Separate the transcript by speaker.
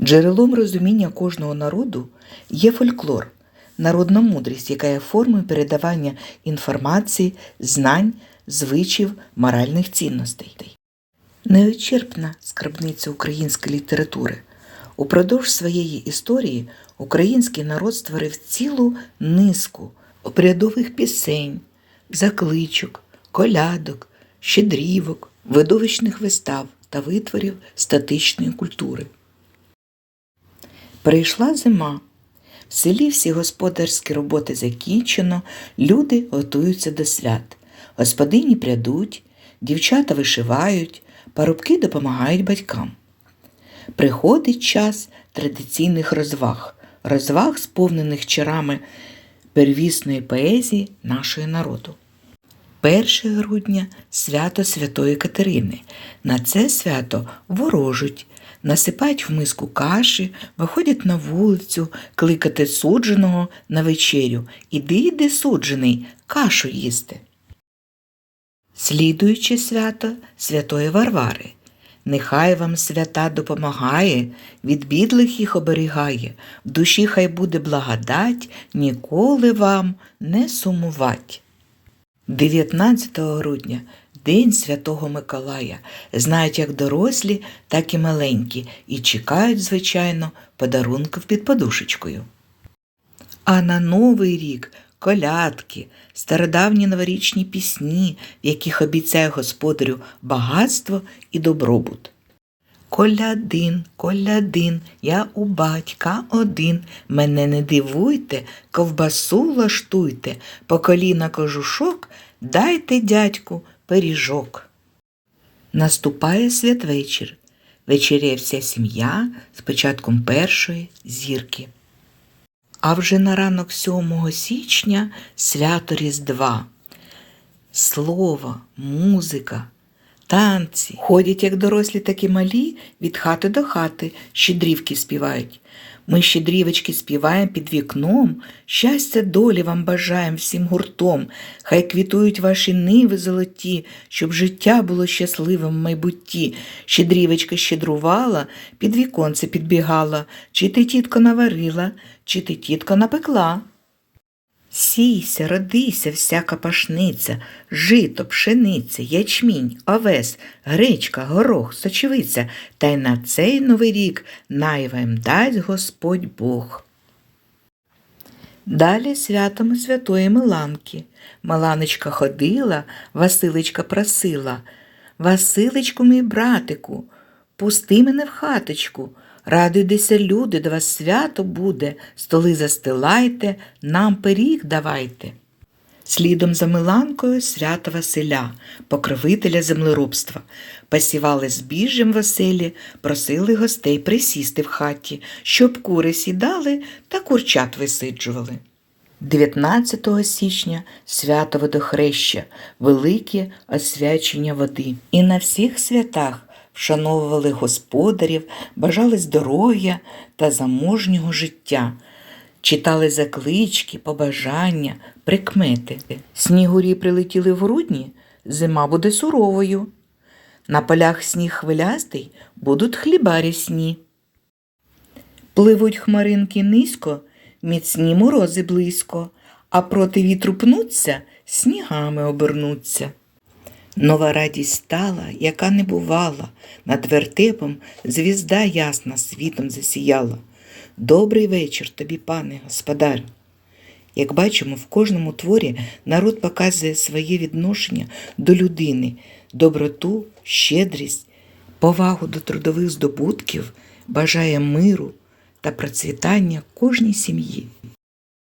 Speaker 1: Джерелом розуміння кожного народу є фольклор, народна мудрість, яка є формою передавання інформації, знань, звичів, моральних цінностей. Неочерпна скарбниця української літератури. Упродовж своєї історії український народ створив цілу низку обрядових пісень, закличок, колядок, щедрівок, видовищних вистав та витворів статичної культури. Прийшла зима. В селі всі господарські роботи закінчено, люди готуються до свят. Господині прядуть, дівчата вишивають, парубки допомагають батькам. Приходить час традиційних розваг, розваг, сповнених чарами первісної поезії нашого народу. 1 грудня свято Святої Катерини. На це свято ворожуть, насипають в миску каші, виходять на вулицю кликати судженого на вечерю. Іди, йди, суджений, кашу їсти. Слідуюче свято Святої Варвари. Нехай вам свята допомагає, від бідлих їх оберігає, в душі хай буде благодать, ніколи вам не сумувать. 19 грудня День Святого Миколая. Знають як дорослі, так і маленькі, і чекають, звичайно, подарунків під подушечкою. А на Новий рік колядки, стародавні новорічні пісні, в яких обіцяє господарю багатство і добробут. Колядин, колядин, я у батька один. Мене не дивуйте, ковбасу влаштуйте, по коліна кожушок, дайте дядьку пиріжок. Наступає святвечір. Вечеряє вся сім'я з початком першої зірки. А вже на ранок 7 січня свято Різдва. Слово, музика, танці. Ходять як дорослі, так і малі від хати до хати, щедрівки співають. Ми щедрівочки співаємо під вікном, щастя долі вам бажаємо всім гуртом. Хай квітують ваші ниви золоті, щоб життя було щасливим в майбутті. Щедрівочка щедрувала, під віконце підбігала, чи ти тітко наварила, чи ти тітко напекла. Сійся, родися, всяка пашниця, жито, пшениця, ячмінь, овес, гречка, горох, сочевиця, та й на цей новий рік найвем дасть Господь Бог. Далі святами святої Миланки. Миланочка ходила, Василичка просила. Василичку, мій братику, пусти мене в хаточку. Радуйтеся, люди, до вас свято буде, столи застилайте, нам пиріг давайте. Слідом за Миланкою свято Василя, покровителя землеробства. Посівали збіжжям в оселі, просили гостей присісти в хаті, щоб кури сідали та курчат висиджували. 19 січня свято водохреща, велике освячення води. І на всіх святах вшановували господарів, бажали здоров'я та заможнього життя, читали заклички, побажання, прикмети. Снігурі прилетіли в грудні, зима буде суровою. На полях сніг хвилястий будуть хліба рясні. Пливуть хмаринки низько, міцні морози близько, а проти вітру пнуться, снігами обернуться. Нова радість стала, яка не бувала, над вертепом звізда ясна світом засіяла. Добрий вечір тобі, пане господар. Як бачимо, в кожному творі народ показує своє відношення до людини, доброту, щедрість, повагу до трудових здобутків, бажає миру та процвітання кожній сім'ї.